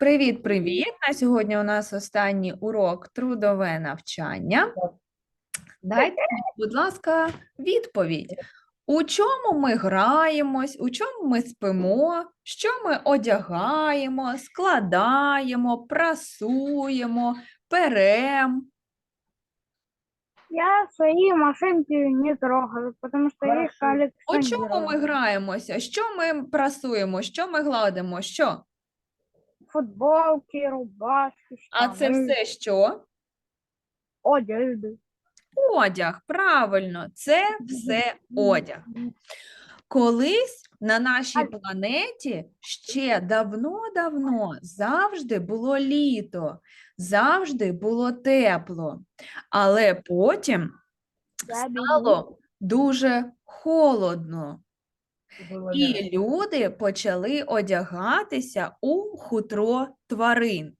Привіт, привіт! На сьогодні у нас останній урок трудове навчання. Дайте, будь ласка, відповідь. У чому ми граємось, у чому ми спимо, що ми одягаємо, складаємо, прасуємо, перем. Я свои машинки не трогаю, потому что их У чому ми граємося? Що ми прасуємо, що ми гладимо? Що? Футболки, рубашки, А це все що? одежды. Одяг, правильно, це все одяг. Колись на нашій планеті ще давно-давно завжди було літо, завжди було тепло, але потім стало дуже холодно, і люди почали одягатися у хутро тварин.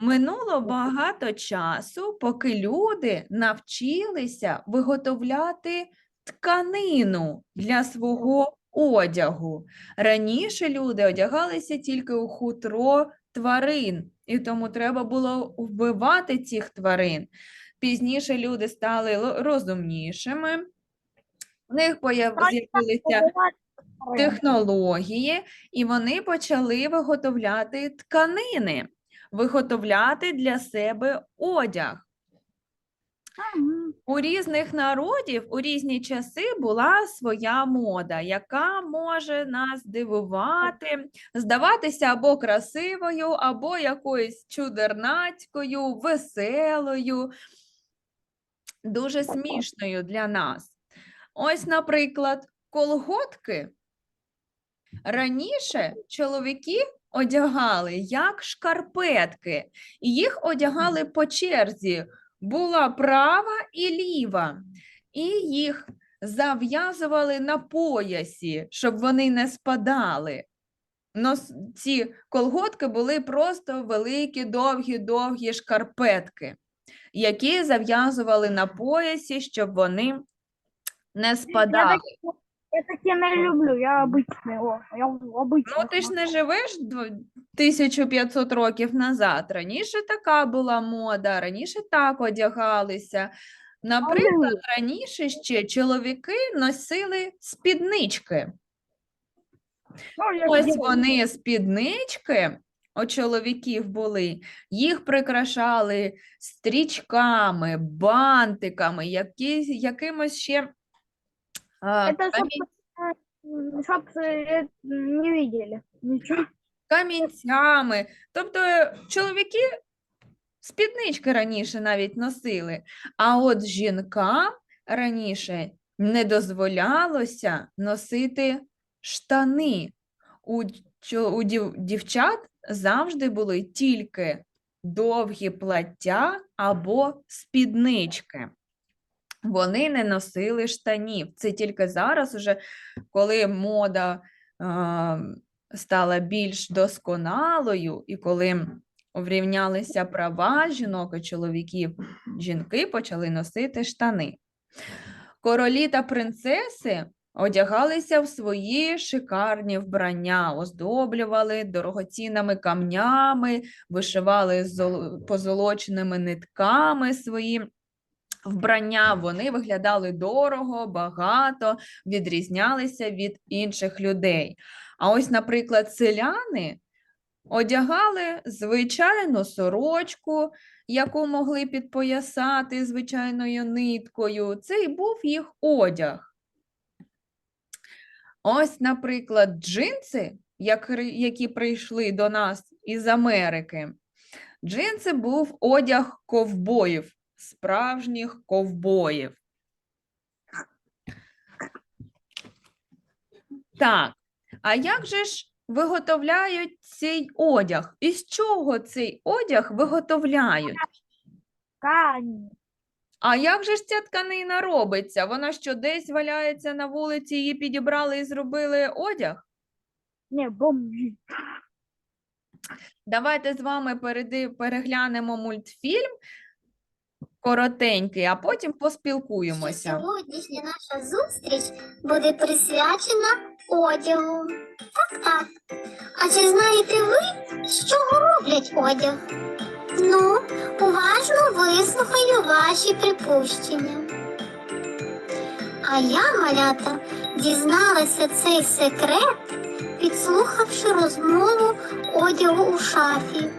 Минуло багато часу, поки люди навчилися виготовляти тканину для свого одягу. Раніше люди одягалися тільки у хутро тварин, і тому треба було вбивати цих тварин. Пізніше люди стали розумнішими. В них з'явилися технології, і вони почали виготовляти тканини, виготовляти для себе одяг. У різних народів у різні часи була своя мода, яка може нас дивувати, здаватися або красивою, або якоюсь чудернацькою, веселою, дуже смішною для нас. Ось, наприклад, колготки. Раніше чоловіки одягали як шкарпетки, і їх одягали по черзі. Була права і ліва, і їх зав'язували на поясі, щоб вони не спадали. Нос... Ці колготки були просто великі, довгі, довгі шкарпетки, які зав'язували на поясі, щоб вони не Я спадали. таки, я таки не люблю, я обычный. О, я обычный. Ну, ти ж не живеш дв- 1500 років назад. Раніше така була мода, раніше так одягалися. Наприклад, раніше ще чоловіки носили спіднички. Ну, я Ось делаю. вони спіднички у чоловіків були, їх прикрашали стрічками, бантиками, які, якимось ще а, Это чтоб, камінь- э, чтоб э, не видели. Ничего. камінцями. Тобто е, чоловіки спіднички раніше навіть носили, а от жінкам раніше не дозволялося носити штани. У, чо- у дів- дівчат завжди були тільки довгі плаття або спіднички. Вони не носили штанів. Це тільки зараз, уже, коли мода стала більш досконалою, і коли врівнялися права жінок і чоловіків, жінки почали носити штани. Королі та принцеси одягалися в свої шикарні вбрання, оздоблювали дорогоцінними камнями, вишивали позолоченими нитками свої вбрання. Вони виглядали дорого, багато, відрізнялися від інших людей. А ось, наприклад, селяни одягали звичайну сорочку, яку могли підпоясати звичайною ниткою. Це і був їх одяг. Ось, наприклад, джинси, які прийшли до нас із Америки. Джинси був одяг ковбоїв, справжніх ковбоїв. Так, а як же ж виготовляють цей одяг? Із чого цей одяг виготовляють? Ткань. А як же ж ця тканина робиться? Вона що десь валяється на вулиці, її підібрали і зробили одяг? Не, бомжи. Давайте з вами переглянемо мультфільм коротенький, а потім поспілкуємося. Сьогоднішня наша зустріч буде присвячена одягу. Так, так. А чи знаєте ви, з чого роблять одяг? Ну, уважно вислухаю ваші припущення. А я, малята, дізналася цей секрет, підслухавши розмову одягу у шафі.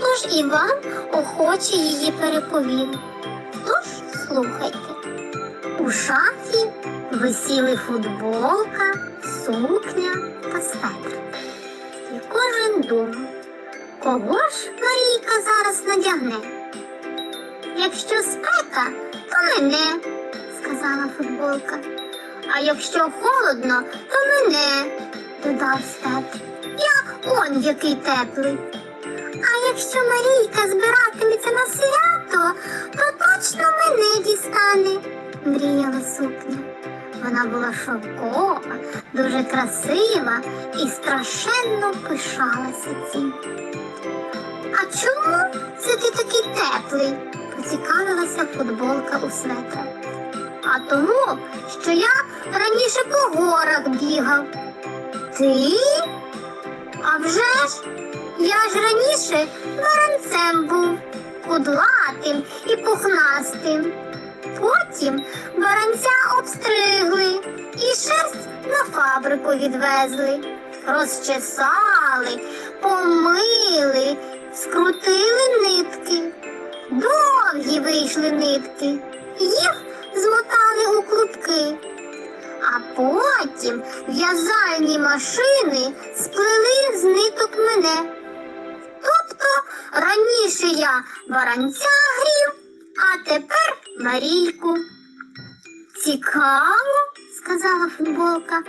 Тож і вам охоче її переповів. Тож слухайте. У шафі висіли футболка, сукня та светр. І кожен думав, кого ж Марійка зараз надягне? Якщо спека, то мене, сказала футболка. А якщо холодно, то мене, додав стет. Я он який теплий. Якщо Марійка збиратиметься на свято, то точно мене дістане, мріяла сукня. Вона була шовкова, дуже красива і страшенно пишалася цим. А чому це ти такий теплий? поцікавилася футболка у светра. А тому, що я раніше по горах бігав. Ти? А вже ж, я ж раніше воронцем був, кудлатим і пухнастим. Потім воронця обстригли і шерсть на фабрику відвезли, розчесали, помили, скрутили нитки. Довгі вийшли нитки, їх змотали у клубки. А потім в'язальні машини сплели з ниток мене. Раніше я воронця грів, а тепер Марійку. Цікаво, сказала футболка,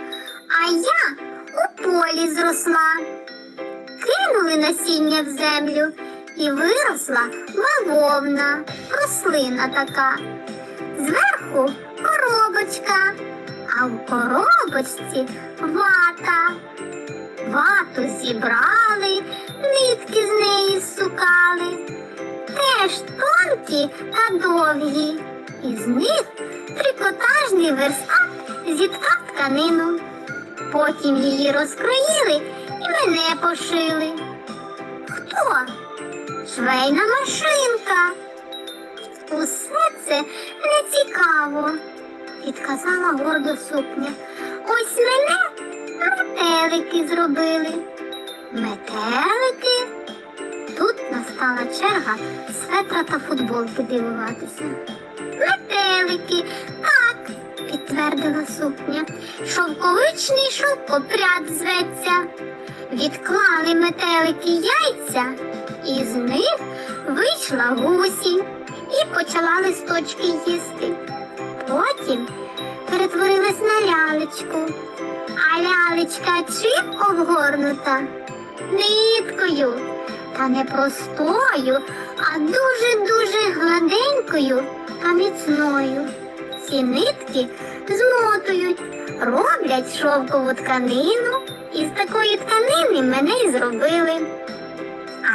а я у полі зросла. Кинули насіння в землю і виросла бавовна, рослина така. Зверху коробочка, а в коробочці вата. Вату зібрали, нитки з неї сукали, теж тонкі та довгі. Із них трикотажний верстат зіткав тканину. Потім її розкроїли і мене пошили. Хто? Швейна машинка. Усе це не цікаво, відказала гордо сукня. Ось мене метелики зробили. Метелики? Тут настала черга светра та футболки дивуватися. Метелики, так, підтвердила сукня. Шовковичний шовкопряд зветься. Відклали метелики яйця, і з них вийшла гусінь і почала листочки їсти. Потім перетворилась на лялечку. Лялечка чим обгорнута? Ниткою. Та не простою, а дуже-дуже гладенькою та міцною. Ці нитки змотують, роблять шовкову тканину, і з такої тканини мене й зробили.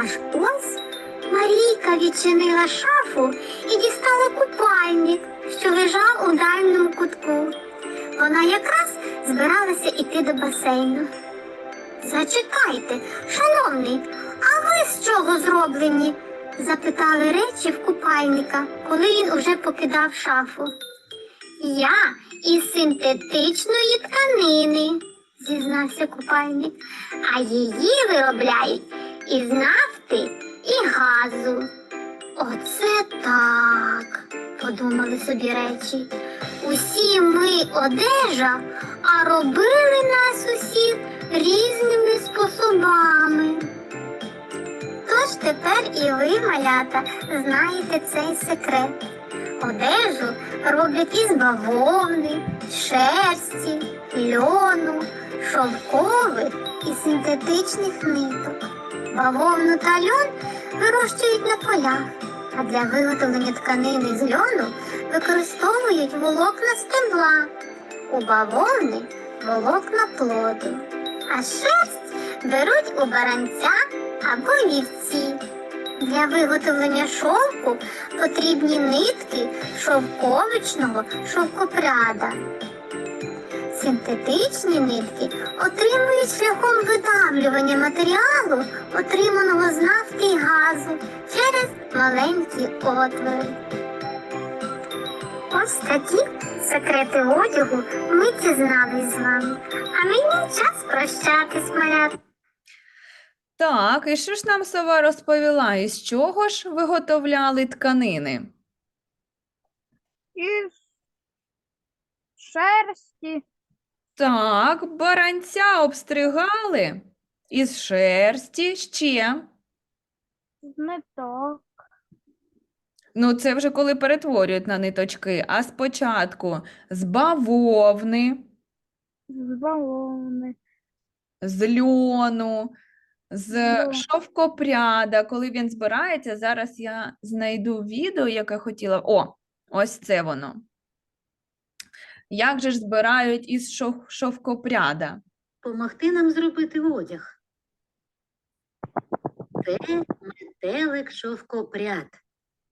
Аж ось Марійка відчинила шафу і дістала купальник, що лежав у дальньому кутку. Вона якраз збиралася йти до басейну. Зачекайте, шановний, а ви з чого зроблені? запитали речі в купальника, коли він уже покидав шафу. Я із синтетичної тканини, зізнався купальник, а її виробляють із нафти і газу. Оце так, подумали собі речі. Усі ми одежа, а робили нас усіх різними способами. Тож тепер і ви, малята, знаєте цей секрет. Одежу роблять із бавовни, шерсті, льону, шовкових і синтетичних ниток. Бавовну та льон вирощують на полях, а для виготовлення тканини з льону використовують волокна стебла. У бавовни волокна плоду, а шерсть беруть у баранця або вівці. Для виготовлення шовку потрібні нитки шовковичного шовкопряда. Синтетичні нитки отримують шляхом видавлювання матеріалу, отриманого з нафти і газу через маленькі отвори. Ось такі секрети одягу ми дізнались з вами. А мені час прощатись, малят. Так, і що ж нам сова розповіла? Із чого ж виготовляли тканини? Із шерсті, Так, баранця обстригали із шерсті ще. з ниток, Ну, це вже коли перетворюють на ниточки, а спочатку з бавовни, з балони, з льону, з Льон. шовкопряда. Коли він збирається, зараз я знайду відео, яке хотіла. О, ось це воно. Як же ж збирають із шов- шовкопряда? Помогти нам зробити одяг. Це метелик шовкопряд.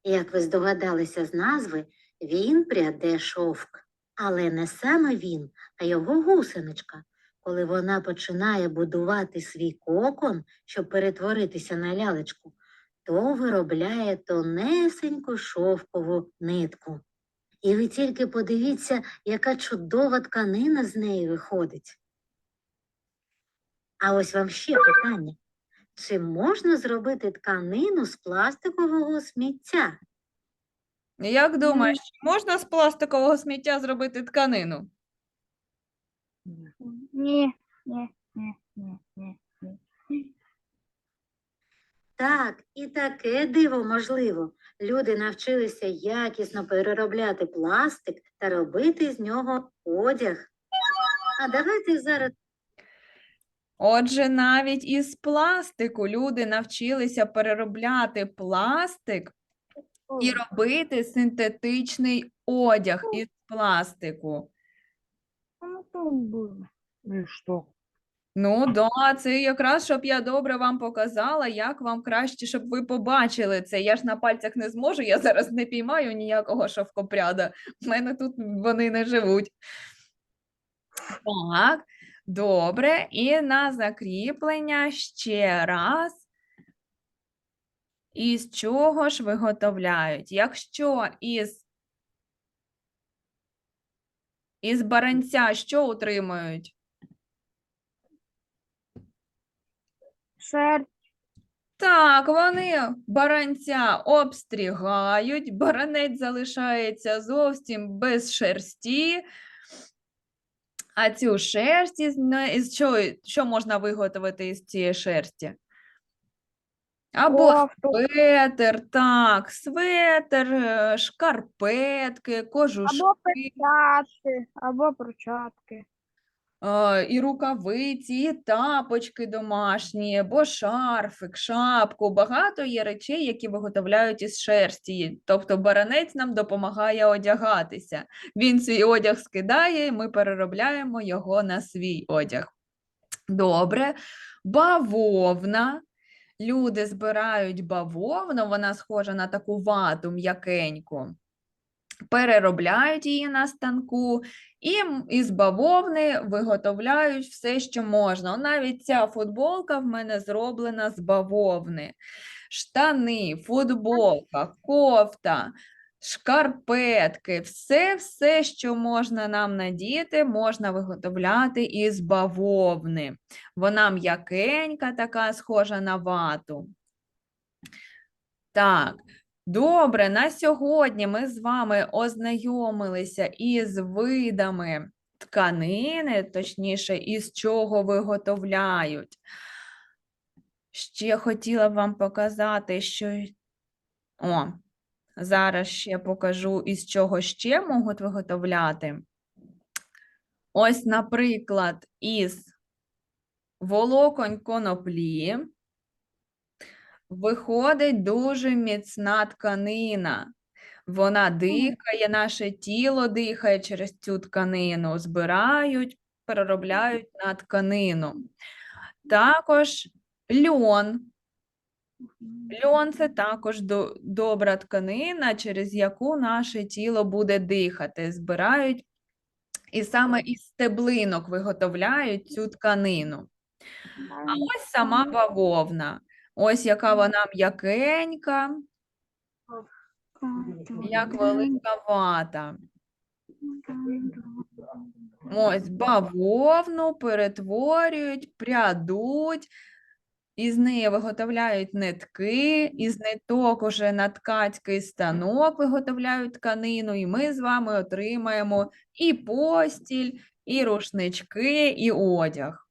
Як ви здогадалися з назви, він пряде шовк. Але не саме він, а його гусеничка. Коли вона починає будувати свій кокон, щоб перетворитися на лялечку, то виробляє тонесеньку шовкову нитку. І ви тільки подивіться, яка чудова тканина з неї виходить. А ось вам ще питання. Чи можна зробити тканину з пластикового сміття? Як думаєш, чи можна з пластикового сміття зробити тканину? ні, ні, ні, ні, ні. Так, і таке диво можливо. Люди навчилися якісно переробляти пластик та робити з нього одяг. А давайте зараз Отже, навіть із пластику люди навчилися переробляти пластик і робити синтетичний одяг із пластику. Ну, то було. Ну да, це якраз, щоб я добре вам показала, як вам краще, щоб ви побачили це. Я ж на пальцях не зможу, я зараз не піймаю ніякого шовкопряда. В мене тут вони не живуть. Так, добре. І на закріплення ще раз. Із чого ж виготовляють? Якщо із, із баранця що утримують? Шерсть, Так, вони баранця обстрігають, баранець залишається зовсім без шерсті. А цю шерсть із, із що, що можна виготовити із цієї шерсті? Або светер, так, светер, е, шкарпетки, кожушки. або перчатки, або перчатки. Е, і рукавиці, і тапочки домашні, або шарфик, шапку. Багато є речей, які виготовляють із шерсті. Тобто баранець нам допомагає одягатися. Він свій одяг скидає, ми переробляємо його на свій одяг. Добре. Бавовна. Люди збирають бавовну, вона схожа на таку вату м'якеньку. Переробляють її на станку і із бавовни виготовляють все, що можна. Навіть ця футболка в мене зроблена з бавовни. Штани, футболка, кофта, шкарпетки, все, все, що можна нам надіти, можна виготовляти із бавовни. Вона м'якенька, така схожа на вату. Так, добре, на сьогодні ми з вами ознайомилися із видами тканини, точніше, із чого виготовляють. Ще хотіла б вам показати, що. О, зараз ще покажу, із чого ще можуть виготовляти. Ось, наприклад, із волоконь коноплі виходить дуже міцна тканина. Вона дихає, наше тіло дихає через цю тканину, збирають, переробляють на тканину. Також льон. Льон це також до- добра тканина, через яку наше тіло буде дихати. Збирають І саме із стеблинок виготовляють цю тканину. А ось сама бавовна. Ось яка вона м'якенька, як велика вата. Ось бавовну перетворюють, прядуть, із неї виготовляють нитки, із ниток уже на ткацький станок виготовляють тканину, і ми з вами отримаємо і постіль, і рушнички, і одяг.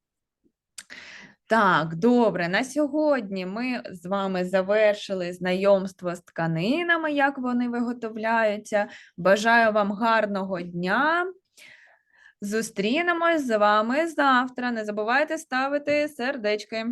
Так, добре, на сьогодні ми з вами завершили знайомство з тканинами, як вони виготовляються. Бажаю вам гарного дня. Зустрінемось з вами завтра. Не забувайте ставити сердечки.